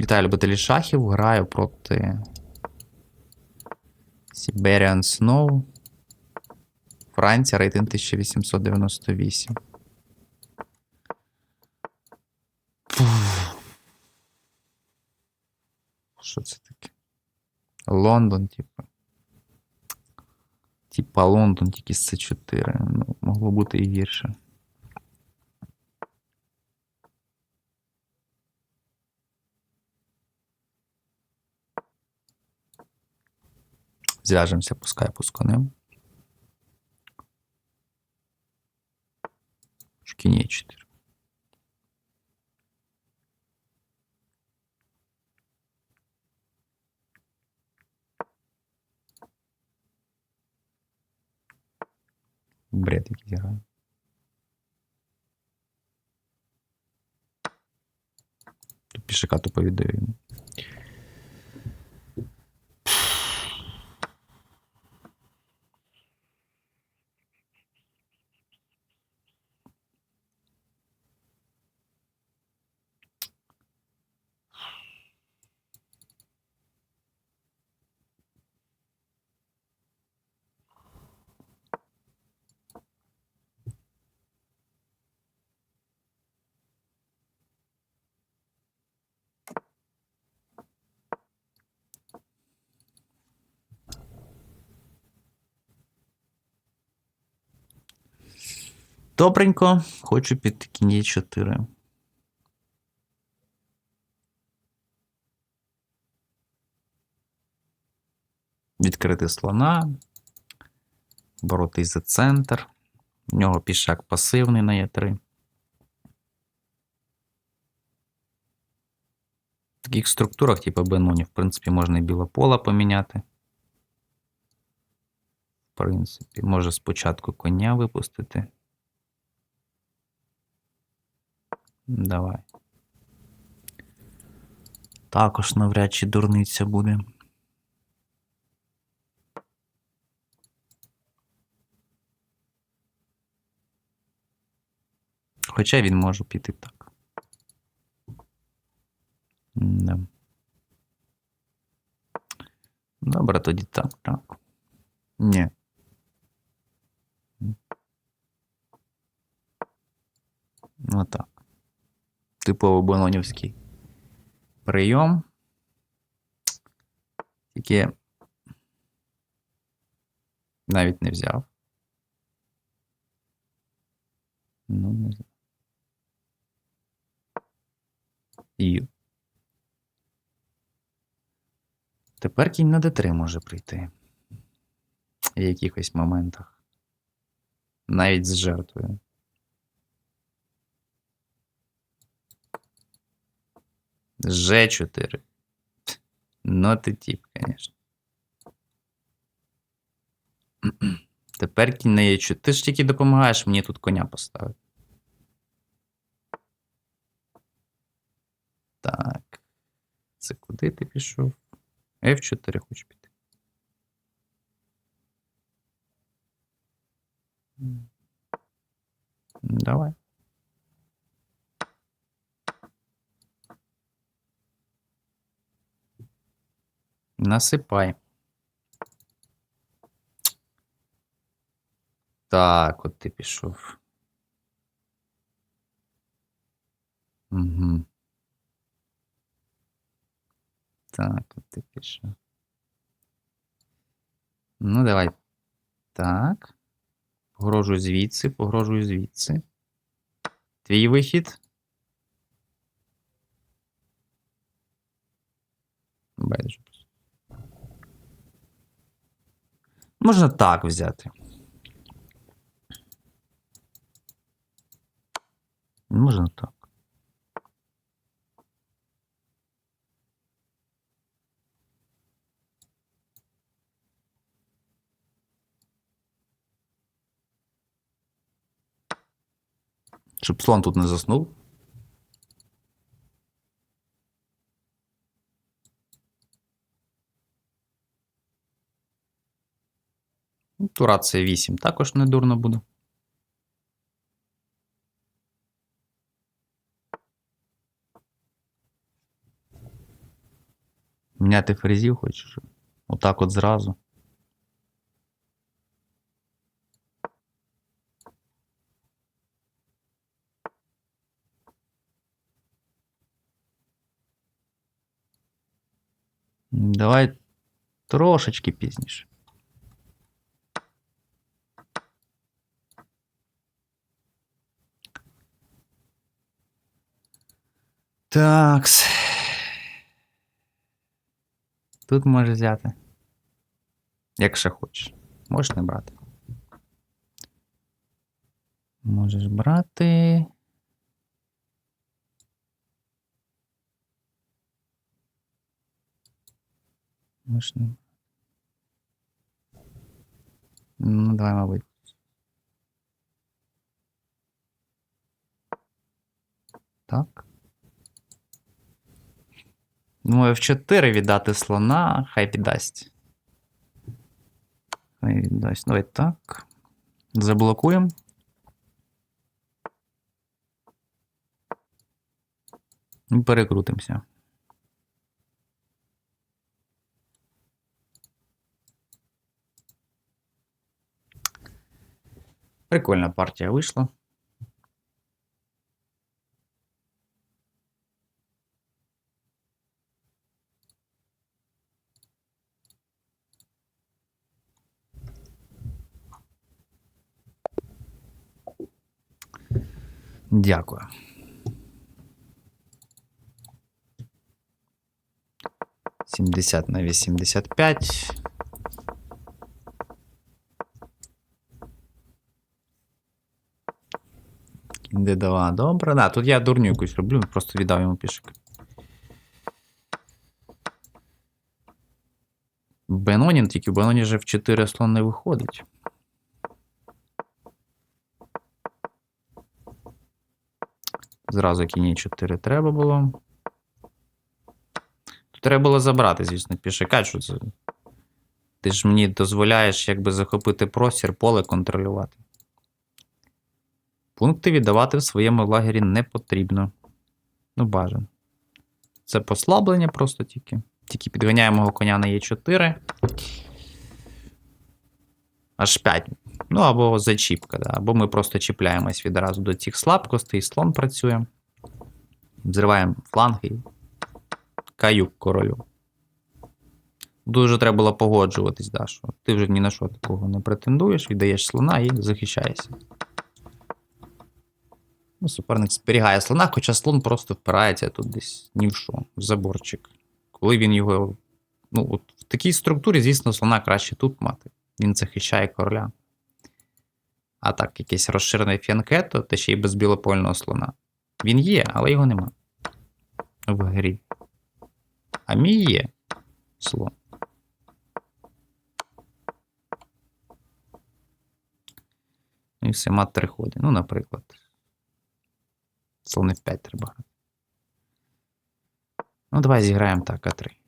Вітаю любителі шахів. Граю проти Siberian Snow. Франція, рейтинг 1898. Фух. Що це таке? Лондон, типу. Типа Лондон, тільки з С4. Ну, могло бути і гірше. Зв'яжемося по скайпу з конем. Шкіні 4. Бред якийсь грає. Тупо віддаю йому. Добренько, хочу під кінь 4. Відкрити слона. Боротись за центр. У нього пішак пасивний на Е3. В таких структурах, типу Беноні, в принципі, можна і біле поле поміняти. В принципі, може спочатку коня випустити. Давай. Також навряд чи дурниця буде. Хоча він може піти так. Да. Добре, тоді так, так. Ні. Ну так. Типово бононівський прийом. Тільки навіть не взяв. Ну, не знаю. Тепер кінь на d3 може прийти. В якихось моментах. Навіть з жертвою. Ж4. Ну, ти тип, звісно. Тепер кінь на Е4. Ти ж тільки допомагаєш мені тут коня поставити. Так. Це куди ти пішов? F4 хочу піти. Давай. Насипай. Так, от ти пішов. Угу. Так, от ти пішов. Ну, давай. Так. Погрожую звідси, погрожую звідси. Твій вихід. Байдуже. Можна так взяти. Можна так. Щоб слон тут не заснув. Ну, Тура це 8 також не дурно буде. Поміняти фрезів хочеш? Отак от зразу. М, Давай трошечки пізніше. Такс. Тут можеш взяти. Якщо хочеш. Можеш не брати. Можеш брати. Можеш не. Ну, давай, мабуть. Так. Думаю, в 4 віддати слона, хай віддасть. Хай віддасть. Давай так. Заблокуємо. І перекрутимося. Прикольна партія вийшла. Дякую. Сімдесят на вісімдесят п'ять. Де добре. Да, тут я дурню якусь роблю, просто віддав йому пішок. Бенонін, тільки в Беноні вже в 4 слон не виходить. Зразу кінь 4 треба було. Тут треба було забрати, звісно, пішака, що. Ти ж мені дозволяєш якби захопити простір, поле контролювати. Пункти віддавати в своєму лагері не потрібно. Ну, бажано. Це послаблення просто тільки. Тільки підганяємо коня на Е4. Аж 5. Ну, або зачіпка, да. або ми просто чіпляємось відразу до цих слабкостей, слон працює. Взриваємо фланги і каюк королю. Дуже треба було погоджуватись, да, що ти вже ні на що такого не претендуєш, віддаєш слона і захищаєшся. Ну, суперник зберігає слона, хоча слон просто впирається тут десь ні в що, в заборчик. Коли він його. Ну, от в такій структурі, звісно, слона краще тут мати. Він захищає короля. А так, якесь розширене фіанкето, та ще й без білопольного слона. Він є, але його нема. В грі. А мій є слон. Ну і все, мат три ходи. Ну, наприклад. Слон F5 треба. Ну, давай зіграємо так, А3.